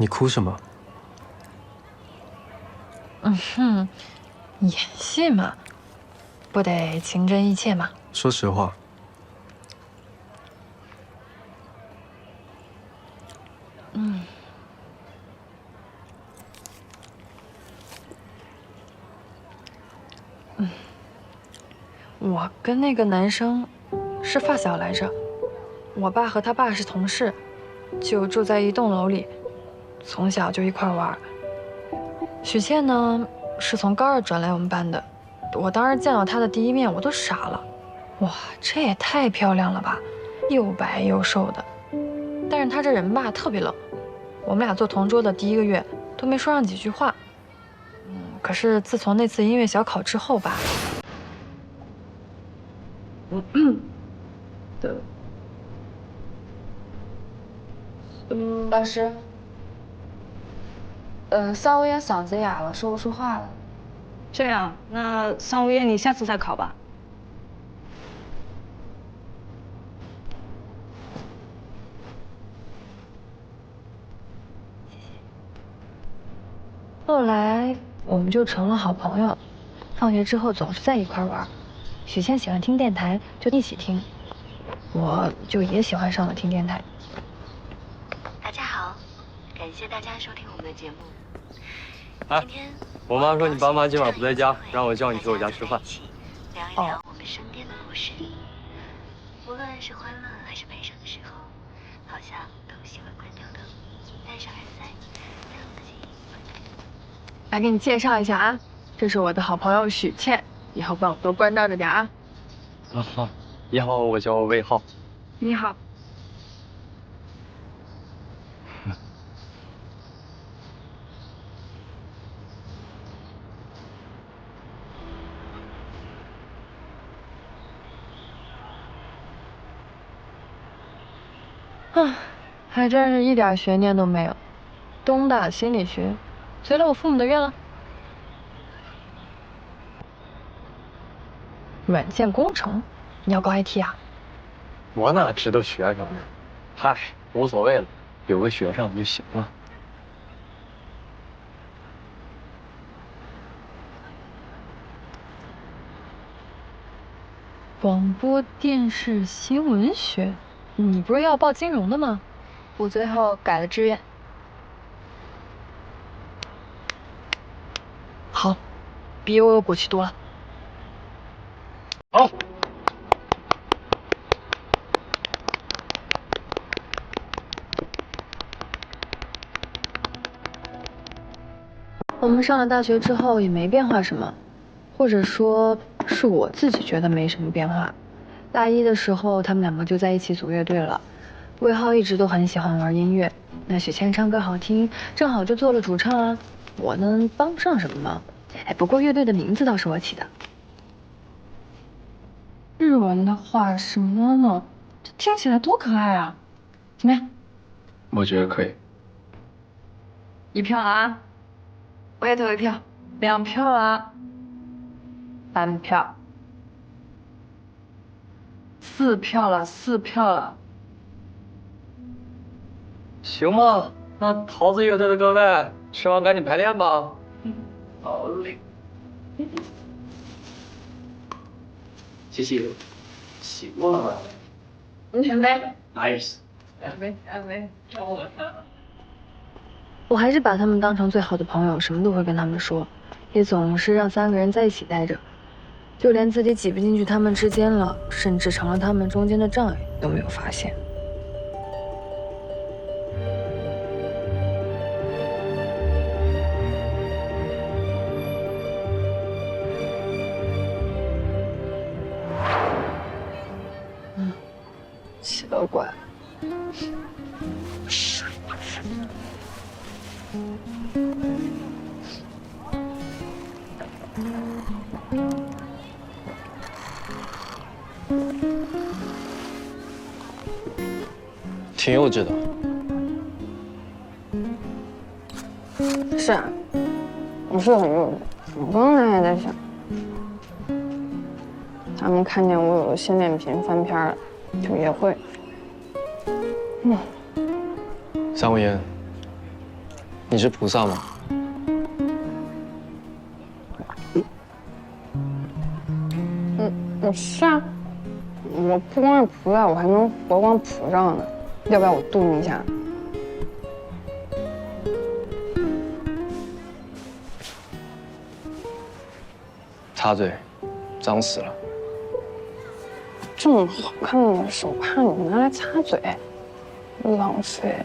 你哭什么？嗯哼，演戏嘛，不得情真意切吗。说实话，嗯，嗯，我跟那个男生是发小来着，我爸和他爸是同事，就住在一栋楼里，从小就一块玩。许倩呢，是从高二转来我们班的。我当时见到她的第一面，我都傻了。哇，这也太漂亮了吧，又白又瘦的。但是她这人吧，特别冷。我们俩做同桌的第一个月，都没说上几句话。嗯，可是自从那次音乐小考之后吧，嗯，对，嗯，老师。呃，桑无言嗓子哑了，说不出话了。这样，那桑无言你下次再考吧。后来我们就成了好朋友，放学之后总是在一块玩。许倩喜欢听电台，就一起听，我就也喜欢上了听电台。感谢大家收听我们的节目。哎，我妈说你爸妈今晚不在家，让我叫你去我家吃饭。聊一聊我们身边的故事，无论是欢乐还是悲伤的时候，好像都喜欢关掉灯，戴上耳塞，让自己。来给你介绍一下啊，这是我的好朋友许倩，以后帮我多关照着点啊。啊好，你好，我叫魏浩。你好。啊，还真是一点悬念都没有。东大心理学，随了我父母的愿了。软件工程，你要搞 IT 啊？我哪知道学什么？嗨，无所谓了，有个学上就行了。广播电视新闻学。你不是要报金融的吗？我最后改了志愿。好，比我有骨气多了。好。我们上了大学之后也没变化什么，或者说是我自己觉得没什么变化。大一的时候，他们两个就在一起组乐队了。魏浩一直都很喜欢玩音乐，那许倩唱歌好听，正好就做了主唱啊。我呢，帮不上什么忙。哎，不过乐队的名字倒是我起的。日文的话什么呢这听起来多可爱啊！怎么样？我觉得可以。一票啊！我也投一票。两票啊。三票。四票了，四票了，行吗，那桃子乐队的各位，吃完赶紧排练吧。嗯好嘞，谢谢，习惯了。你选呗。Nice。安慰安慰，我还是把他们当成最好的朋友，什么都会跟他们说，也总是让三个人在一起待着。就连自己挤不进去他们之间了，甚至成了他们中间的障碍，都没有发现。嗯，奇了怪。挺幼稚的，是啊，我是很幼稚。我刚才也在想，他们看见我有了新恋频翻篇了，就也会。嗯，三无言，你是菩萨吗？嗯，是啊，我不光是菩萨，我还能佛光普照呢。要不要我度你一下？擦嘴，脏死了。这么好看的手帕，你拿来擦嘴，浪费。